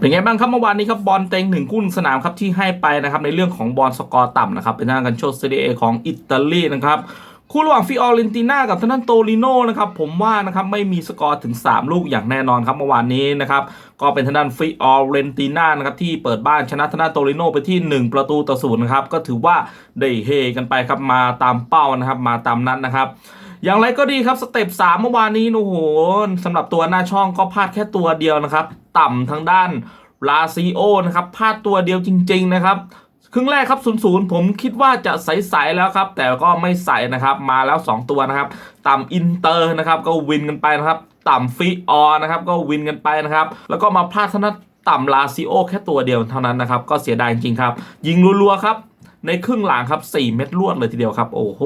เป็นไงบ้างครับเมื่อวานนี้ครับบอลเต็งหนึ่งคู่หนึ่งสนามครับที่ให้ไปนะครับในเรื่องของบอลสกอร์ต่ำนะครับเป็นทางกันโชว์ซีเรียของอิตาลีนะครับคู่ระหว่างฟิออเรนติน่ากับทางด้านโตลิโนนะครับผมว่านะครับไม่มีสกอร์ถึง 3 ลูกอย่างแน่นอนครับเมื่อวานนี้นะครับก็เป็นทางด้านฟิออเรนติน่านะครับที่เปิดบ้านชนะทางด้านโตลิโนไปที่ 1 ประตูต่อศูนย์นะครับก็ถือว่าได้เฮกันไปครับมาตามเป้านะครับมาตามนัดนะครับอย่างไรก็ดีครับสเต็ปสามเมื่อวานนี้โอ้โหสำหรับตัวหน้าช่องก็พลาดแค่ตัวเดียวนะครับ ต่ำทางด้านลาซิโอนะครับพลาดตัวเดียวจริง ๆ นะครับ ครึ่งแรกครับ0ูนย์ผมคิดว่าจะใสๆแล้วครับ แต่ก็ไม่ใสนะครับมาแล้ว 2 ตัวนะครับ ต่ำอินเตอร์นะครับ ก็วินกันไปนะครับ ต่ำฟิออนะครับ ก็วินกันไปนะครับ แล้วก็มาพลาดทางด้นต่ำลาซิโอแค่ตัวเดียวเท่านั้นนะครับ ก็เสียดายจริงๆครับ ยิงรัวๆครับ ในครึ่งหลังครับ 4 เม็ดรวดเลยทีเดียวครับ โอ้โห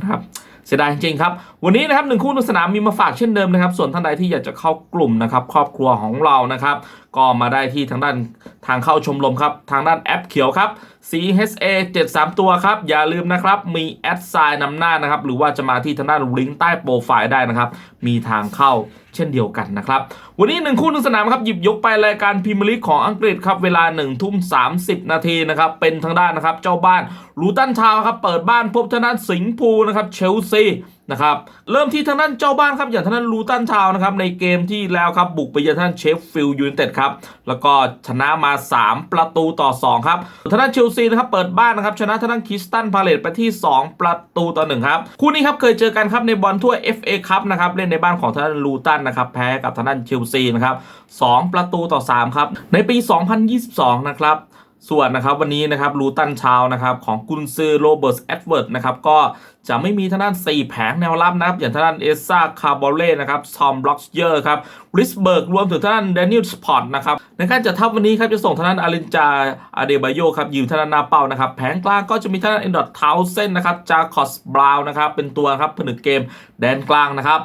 นะครับ เสียดายจริงครับ วันนี้นะครับหนึ่งคู่ในสนามมีมาฝากเช่นเดิมนะครับ ส่วนท่านใดที่อยากจะเข้ากลุ่มนะครับครอบครัวของเรานะครับ ก็มาได้ที่ทางด้านทางเข้าชมรมครับ ทางด้านแอปเขียวครับ CHA 73 ตัวครับ อย่าลืมนะครับ มีแอดไซน์นำหน้านะครับ หรือว่าจะมาที่ทางด้านลิงก์ใต้โปรไฟล์ได้นะครับ มีทางเข้าเช่นเดียวกันนะครับ วันนี้หนึ่งคู่หนึ่งสนามครับ หยิบยกไปรายการพรีเมียร์ลีกของอังกฤษครับ เวลา1ทุ่ม30นาทีนะครับ เป็นทางด้านนะครับ เจ้าบ้านลูตันทาวน์ครับ เปิดบ้านพบทางด้านสิงห์พูลนะครับเชลซี นะครับเริ่มที่ทางด้านเจ้าบ้านครับอย่างทางด้านลูตันทาวน์นะครับในเกมที่แล้วครับบุกไปเยือนทางด้านเชฟฟิลด์ยูไนเต็ดครับแล้วก็ชนะมา 3 ประตูต่อ 2 ครับทางด้านเชลซีนะครับเปิดบ้านนะครับชนะทางด้านคิสตันพาเลตไปที่ 2 ประตูต่อ1ครับคู่นี้ครับเคยเจอกันครับในบอลถ้วย FA คัพนะครับเล่นในบ้านของทางด้านลูตันนะครับแพ้กับทางด้านเชลซีนะครับ2ประตูต่อ3ครับในปี 2022 นะครับ ส่วนนะครับวันนี้นะครับลูตันชาวนะครับของกุนซือโรเบิร์ตแอดเวิร์ดนะครับก็จะไม่มีทางด้าน 4 แผงแนวรับนะครับ อย่างทางด้านเอซ่าคาร์บอเล่นะครับซอมบล็อกเยอร์ครับริสเบิร์กรวมถึงทางด้านแดเนียลสปอร์ตนะครับในการจัดทัพวันนี้ครับจะส่งทางด้านอารินจาอาเดบาโยครับยืมทางด้านนาเป้านะครับแผงกลางก็จะมีทางด้านเอนดอร์ทาวเซนนะครับจาคอสบราวน์นะครับเป็นตัวครับผนึกเกมแดนกลางนะครับ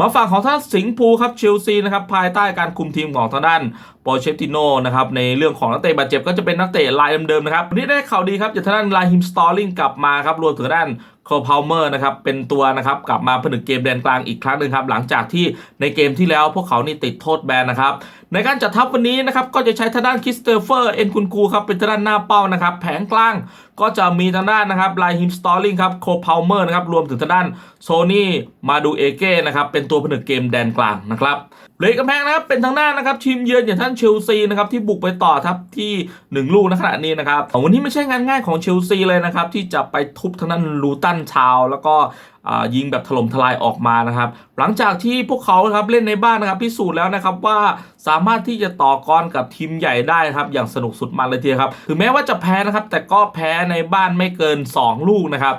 มาฝั่งของท่านสิงห์ภูครับเชลซีนะครับภายใต้การคุมทีมของทางด้านโปเชตติโนนะครับในเรื่องของนักเตะบาดเจ็บก็จะเป็นนักเตะลายเดิมๆนะครับวันนี้ได้ข่าวดีครับจากทางด้านลาฮิมสตอร์ลิงกลับมาครับรวมถึงด้านโคพาวเมอร์นะครับเป็นตัวนะครับกลับมาผนึกเกมแดนกลางอีกครั้งหนึ่งครับหลังจากที่ในเกมที่แล้วพวกเขานี่ติดโทษแบนนะครับ ในการจัดทัพวันนี้นะครับก็จะใช้ทางด้านคิสเตอร์เฟอร์เอ็นคุนคูครับเป็นทางด้านหน้าเป้านะครับแผงกลางก็จะมีทางด้านนะครับไลฮิมสตอร์ลิงครับโคพาวเมอร์นะครับรวมถึงทางด้านโซนี่มาดูเอเก้นะครับเป็นตัวผนึกเกมแดนกลางนะครับเลยกำแพงนะครับเป็นทางด้านนะครับทีมเยือนอย่างท่านเชลซีนะครับที่บุกไปต่อทับที่ 1 ลูกในขณะนี้นะครับวันนี้ไม่ใช่งานง่ายของเชลซีเลยนะครับที่จะไปทุบทางด้านลูตันชาว แล้วก็ ยิงแบบถล่มทลายออกมานะครับ หลังจากที่พวกเขาครับเล่นในบ้านนะครับพิสูจน์แล้วนะครับว่าสามารถที่จะต่อกรกับทีมใหญ่ได้ครับอย่างสนุกสุดมันเลยทีเดียวครับถึงแม้ว่าจะแพ้นะครับ แต่ก็แพ้ในบ้านไม่เกิน 2 ลูกนะครับ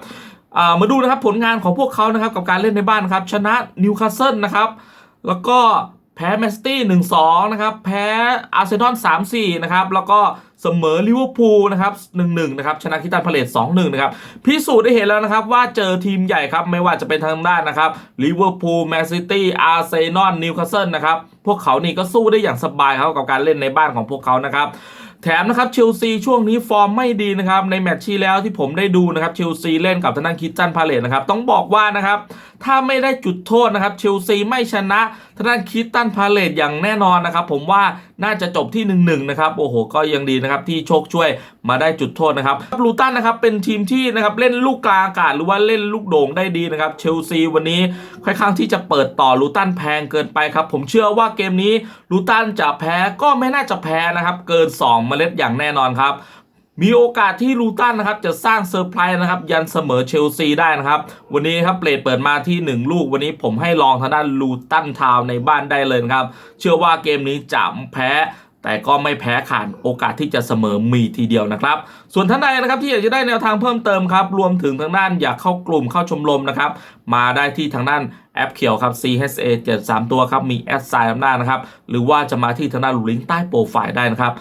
มาดูนะครับผลงานของพวกเขานะครับกับการเล่นในบ้านครับชนะนิวคาสเซิลนะครับแล้วก็ แพ้แมนซิตี้หนึ่งสองนะครับ แพ้อาร์เซนอลสามสี่นะครับ แล้วก็เสมอลิเวอร์พูลนะครับหนึ่งหนึ่งนะครับ ชนะคิตันพาเลตสองหนึ่งนะครับ พิสูจน์ได้เห็นแล้วนะครับ ว่าเจอทีมใหญ่ครับ ไม่ว่าจะเป็นทางด้านนะครับลิเวอร์พูลแมนซิตี้อาร์เซนอลนิวคาสเซิลนะครับ พวกเขานี่ก็สู้ได้อย่างสบายครับกับการเล่นในบ้านของพวกเขานะครับแถมนะครับเชลซีช่วงนี้ฟอร์มไม่ดีนะครับในแมตช์ที่แล้วที่ผมได้ดูนะครับเชลซีเล่นกับทางด้านคิดตันพาเลตนะครับต้องบอกว่านะครับถ้าไม่ได้จุดโทษนะครับเชลซีไม่ชนะทางด้านคิดตันพาเลตอย่างแน่นอนนะครับผมว่าน่าจะจบที่1นนะครับ โอ้โห ก็ยังดีนะครับ ที่โชคช่วยมาได้จุดโทษนะครับลูตันนะครับเป็นทีมที่นะครับเล่นลูกกลางอากาศหรือว่าเล่นลูกโด่งได้ดีนะครับเชลซีวันนี้ค่อนข้างที่จะเปิดต่อลูตันแพงเกินไปครับ ผมเชื่อว่าเกมนี้ลูตันจะแพ้ก็ไม่น่าจะแพ้นะครับ เกิน 2 เมล็ดอย่างแน่นอนครับ มีโอกาสที่ลูตันนะครับจะสร้างเซอร์ไพรส์นะครับยันเสมอเชลซีได้นะครับ วันนี้ครับเปรดเปิดมาที่ 1 ลูก วันนี้ผมให้ลองทางด้านลูตันทาวในบ้านได้เลยครับ เชื่อว่าเกมนี้จะแพ้แต่ก็ไม่แพ้ขาดโอกาสที่จะเสมอมีทีเดียวนะครับ ส่วนท่านใดนะครับที่อยากจะได้แนวทางเพิ่มเติมครับ รวมถึงทางด้านอยากเข้ากลุ่มเข้าชมรมนะครับ มาได้ที่ทางด้านแอปเขียวครับ CHA 73 ตัวครับ มีแอดไซน์อำนาจนะครับ หรือว่าจะมาที่ทางด้านลิงก์ใต้โปรไฟล์ได้นะครับ